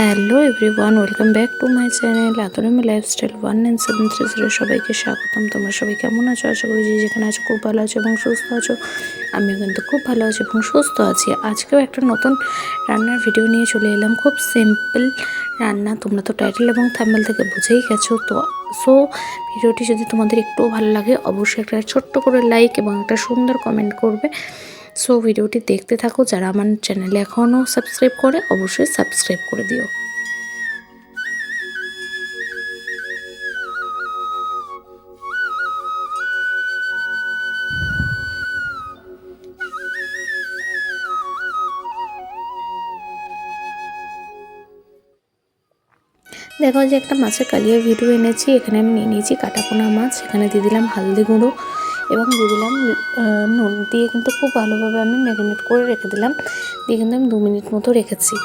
Hello everyone, welcome back to my channel আতরমি lifestyle one nine seven three zero. সবাইকে স্বাগতম। তোমরা সবাই কেমন আছো? আশা করি যে যেখানে আছো খুব ভালো আছো এবং সুস্থ আছো। আমিও কিন্তু খুব ভালো আছি এবং সুস্থ আছি। আজকেও একটা নতুন রান্নার ভিডিও নিয়ে চলে এলাম। খুব সিম্পল রান্না। তোমরা তো টাইটেল এবং থাম্বেল থেকে বুঝেই গেছো। তো সো ভিডিওটি যদি তোমাদের একটুও ভালো লাগে, অবশ্যই একটা ছোট্ট করে লাইক এবং একটা সুন্দর কমেন্ট করবে। সো ভিডিওটি দেখতে থাকো, যারা আমার চ্যানেলে এখনও সাবস্ক্রাইব করে, অবশ্যই সাবস্ক্রাইব করে দিও। দেখো যে একটা মাছের কালিয়া ভিডিও এনেছি, এখানে আমি নিয়ে নিয়েছি কাটাপোনা মাছ, এখানে দিয়ে দিলাম হালদি গুঁড়ো। এবং দিয়ে দিলাম নুন দিয়ে কিন্তু খুব ভালোভাবে আমি ম্যারিনেট করে রেখে দিলাম। দিয়ে কিন্তু আমি দু মিনিট মতো রেখেছি।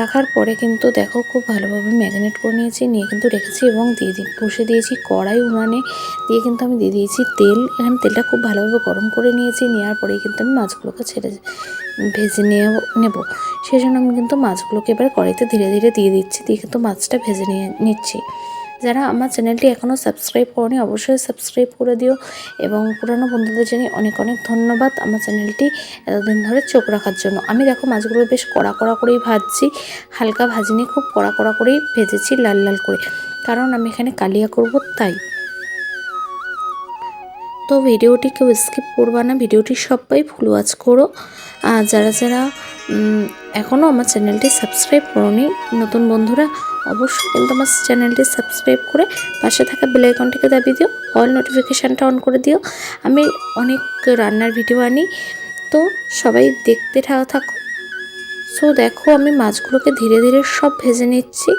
রাখার পরে কিন্তু দেখো খুব ভালোভাবে ম্যারিনেট করে নিয়েছি, নিয়ে কিন্তু রেখেছি এবং দিয়ে দিই বসে দিয়েছি কড়াই উনানে। দিয়ে কিন্তু আমি দিয়ে দিয়েছি তেল। এখানে তেলটা খুব ভালোভাবে গরম করে নিয়েছি, নেওয়ার পরেই কিন্তু আমি মাছগুলোকে ছেড়ে ভেজে নিয়ে নেব। সেই জন্য আমি কিন্তু মাছগুলোকে এবার কড়াইতে ধীরে ধীরে দিয়ে দিচ্ছি, দিয়ে কিন্তু মাছটা ভেজে নিয়ে, নিচ্ছি। যারা আমার চ্যানেলটি এখনও সাবস্ক্রাইব করনি, অবশ্যই সাবস্ক্রাইব করে দিও। এবং পুরানো বন্ধুদের জানি অনেক অনেক ধন্যবাদ আমার চ্যানেলটি এতদিন ধরে চোখ রাখার জন্য। আমি দেখো মাছগুলো বেশ কড়া কড়া করেই ভাজছি, হালকা ভাজিনি, খুব কড়া কড়া করেই ভেজেছি লাল লাল করে। কারণ আমি এখানে কালিয়া করব, তাই। তো ভিডিওটি কেউ স্কিপ করবা না, ভিডিওটি সবাই ফুল ওয়াচ করো। আর যারা যারা এখনও আমার চ্যানেলটি সাবস্ক্রাইব করোনি। নতুন বন্ধুরা, অবশ্যই কিন্তু আমার চ্যানেলটি সাবস্ক্রাইব করে পাশে থাকা বেল আইকনটিকে দাবিয়ে দিও, অল নোটিফিকেশানটা অন করে দিও। আমি অনেক রান্নার ভিডিও আনি, তো সবাই দেখতে থাকো। সো দেখো, আমি মাছগুলোকে ধীরে ধীরে সব ভেজে নিচ্ছি।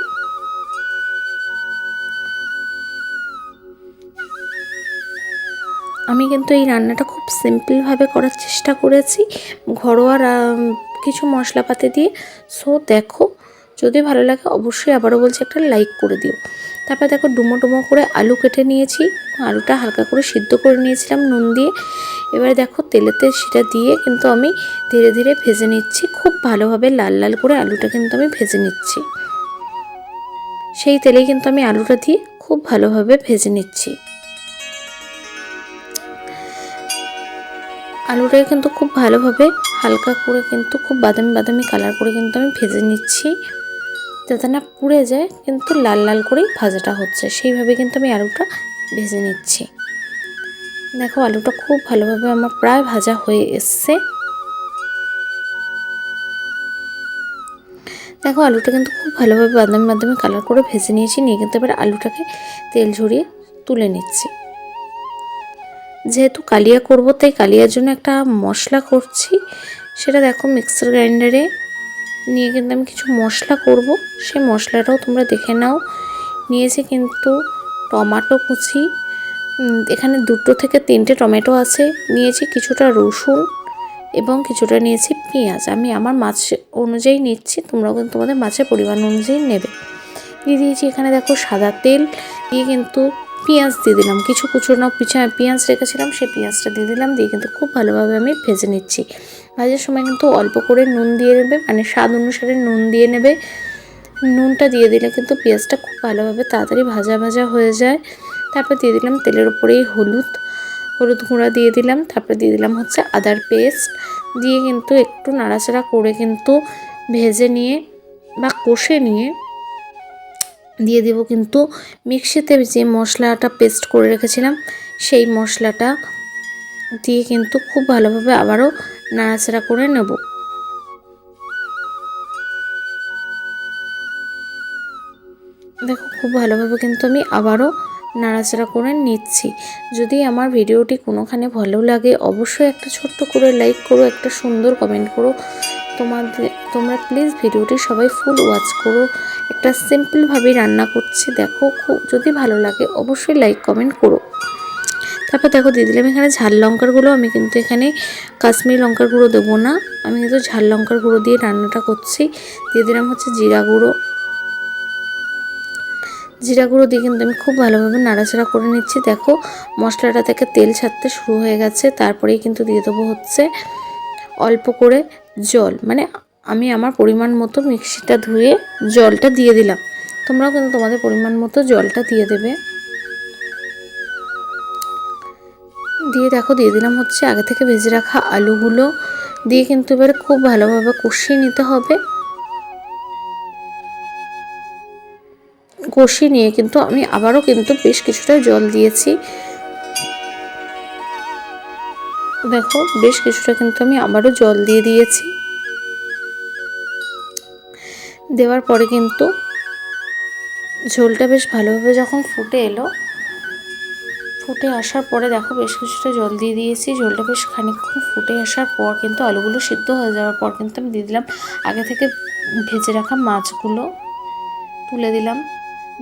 আমি কিন্তু এই রান্নাটা খুব সিম্পলভাবে করার চেষ্টা করেছি। ঘরোয়া কিছু মশলাপাতি দিয়ে। সো দেখো, যদি ভালো লাগে অবশ্যই আবারও বলছি একটা লাইক করে দিও। তারপর দেখো, ডুমো ডুমো করে আলু কেটে নিয়েছি। আলুটা হালকা করে সিদ্ধ করে নিয়েছিলাম নুন দিয়ে। এবারে দেখো, তেলেতে সেটা দিয়ে কিন্তু আমি ধীরে ধীরে ভেজে নিচ্ছি। খুব ভালোভাবে লাল লাল করে আলুটা কিন্তু আমি ভেজে নিচ্ছি। সেই তেলে কিন্তু আমি আলুটা দিয়ে খুব ভালোভাবে ভেজে নিচ্ছি। আলুটাকে কিন্তু খুব ভালোভাবে হালকা করে কিন্তু খুব বাদামি বাদামি কালার করে কিন্তু আমি ভেজে নিচ্ছি। যাতে না পুড়ে যায়, কিন্তু লাল লাল করেই ভাজাটা হচ্ছে। সেইভাবে কিন্তু আমি আলুটা ভেজে নিচ্ছি। দেখো, আলুটা খুব ভালোভাবে আমার প্রায় ভাজা হয়ে এসছে। দেখো, আলুটা কিন্তু খুব ভালোভাবে বাদামি বাদামি কালার করে ভেজে নিয়েছি। নিয়ে কিন্তু এবার আলুটাকে তেল ঝরিয়ে তুলে নিচ্ছি। যেহেতু কালিয়া করব, তাই কালিয়ার জন্য একটা মশলা করছি। সেটা দেখো মিক্সার গ্রাইন্ডারে নিয়ে কিন্তু আমি কিছু মশলা করব। সেই মশলাটাও তোমরা দেখে নাও। নিয়েছি কিন্তু টমাটো কুচি। এখানে দুটো থেকে তিনটে টমেটো আছে। নিয়েছি কিছুটা রসুন এবং কিছুটা নিয়েছি পেঁয়াজ। আমি আমার মাছ অনুযায়ী নিচ্ছি, তোমরাও কিন্তু তোমাদের মাছের পরিমাণ অনুযায়ী নেবে। দিয়ে দিয়েছি এখানে দেখো সাদা তেল। দিয়ে কিন্তু পেঁয়াজ দিয়ে দিলাম। কিছু কুচুনো পিছা পেঁয়াজ রেখেছিলাম, সেই পেঁয়াজটা দিয়ে দিলাম, দিয়ে কিন্তু খুব ভালোভাবে আমি ভেজে নিচ্ছি। ভাজার সময় কিন্তু অল্প করে নুন দিয়ে নেবে মানে স্বাদ অনুসারে নুন দিয়ে নেবে। নুনটা দিয়ে দিলে কিন্তু পেঁয়াজটা খুব ভালোভাবে তাড়াতাড়ি ভাজা ভাজা হয়ে যায়। তারপর দিয়ে দিলাম তেলের উপরেই হলুদ। হলুদ গুঁড়া দিয়ে দিলাম, তারপর দিয়ে দিলাম হচ্ছে আদার পেস্ট। দিয়ে কিন্তু একটু নাড়াচাড়া করে কিন্তু ভেজে নিয়ে বা কষে নিয়ে দিয়ে দেব কিন্তু মিক্সিতে যে মশলাটা পেস্ট করে রেখেছিলাম, সেই মশলাটা দিয়ে কিন্তু খুব ভালোভাবে আবারও নাড়াচাড়া করে নেব। দেখো, খুব ভালোভাবে কিন্তু আমি আবারও নাড়াচাড়া করে নিচ্ছি। যদি আমার ভিডিওটি কোনোখানে ভালো লাগে, অবশ্যই একটা ছোট্ট করে লাইক করো, একটা সুন্দর কমেন্ট করো। তোমাদের তোমরা প্লিজ ভিডিওটি সবাই ফুল ওয়াচ করো। একটা সিম্পলভাবেই রান্না করছি, দেখো খুব যদি ভালো লাগে অবশ্যই লাইক কমেন্ট করো। তারপর দেখো দিয়ে দিলাম এখানে ঝাল লঙ্কার গুঁড়ো, আমি কিন্তু এখানে কাশ্মীর লঙ্কার গুঁড়ো দেবো না। আমি কিন্তু ঝাল লঙ্কার গুঁড়ো দিয়ে রান্নাটা করছি। দিয়ে দিলাম হচ্ছে জিরা গুঁড়ো। জিরা গুঁড়ো দিয়ে কিন্তু আমি খুব ভালোভাবে নাড়াচাড়া করে নিচ্ছি। দেখো মশলাটা থেকে তেল ছাড়তে শুরু হয়ে গেছে। তারপরেই কিন্তু দিয়ে দেবো হচ্ছে অল্প করে জল। মানে আমি আমার পরিমাণ মতো মিক্সিটা ধুয়ে জলটা দিয়ে দিলাম। তোমরাও কিন্তু তোমাদের পরিমাণ মতো জলটা দিয়ে দেবে। দিয়ে দেখো, দিয়ে দিলাম হচ্ছে আগে থেকে ভেজে রাখা আলুগুলো। দিয়ে কিন্তু এবারে খুব ভালোভাবে কষিয়ে নিতে হবে। কষিয়ে নিয়ে কিন্তু আমি আবারও কিন্তু বেশ কিছুটা জল দিয়েছি। দেখো, বেশ কিছুটা কিন্তু আমি আবারও জল দিয়ে দিয়েছি। দেওয়ার পরে কিন্তু ঝোলটা বেশ ভালোভাবে যখন ফুটে এলো, ফুটে আসার পরে দেখো বেশ কিছুটা জল দিয়ে দিয়েছি। ঝোলটা বেশ খানিকক্ষণ ফুটে আসার পর কিন্তু আলুগুলো সিদ্ধ হয়ে যাওয়ার পর কিন্তু আমি দিয়ে দিলাম। আগে থেকে ভেজে রাখা মাছগুলো তুলে দিলাম।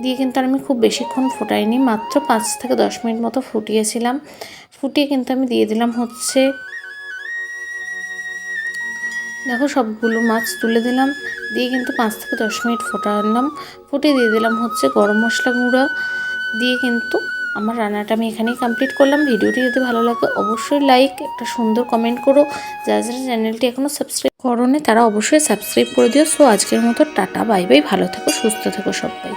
দিয়ে কিন্তু আমি খুব বেশিক্ষণ ফোটাইনি, মাত্র পাঁচ থেকে দশ মিনিট মতো ফুটিয়েছিলাম। ফুটিয়ে কিন্তু আমি দিয়ে দিলাম হচ্ছে দেখো সবগুলো মাছ তুলে দিলাম, দিয়ে কিন্তু পাঁচ থেকে দশ মিনিট ফোটালাম। ফুটিয়ে দিয়ে দিলাম হচ্ছে গরম মশলা গুঁড়ো। দিয়ে কিন্তু আমার রান্নাটা আমি এখানেই কমপ্লিট করলাম। ভিডিওটি যদি ভালো লাগে অবশ্যই লাইক একটা সুন্দর কমেন্ট করো। যারা যারা চ্যানেলটি এখনও সাবস্ক্রাইব করোনি, তারা অবশ্যই সাবস্ক্রাইব করে দিও। সো আজকের মতো টাটা বাই বাই ভালো থেকো, সুস্থ থেকো সবাই।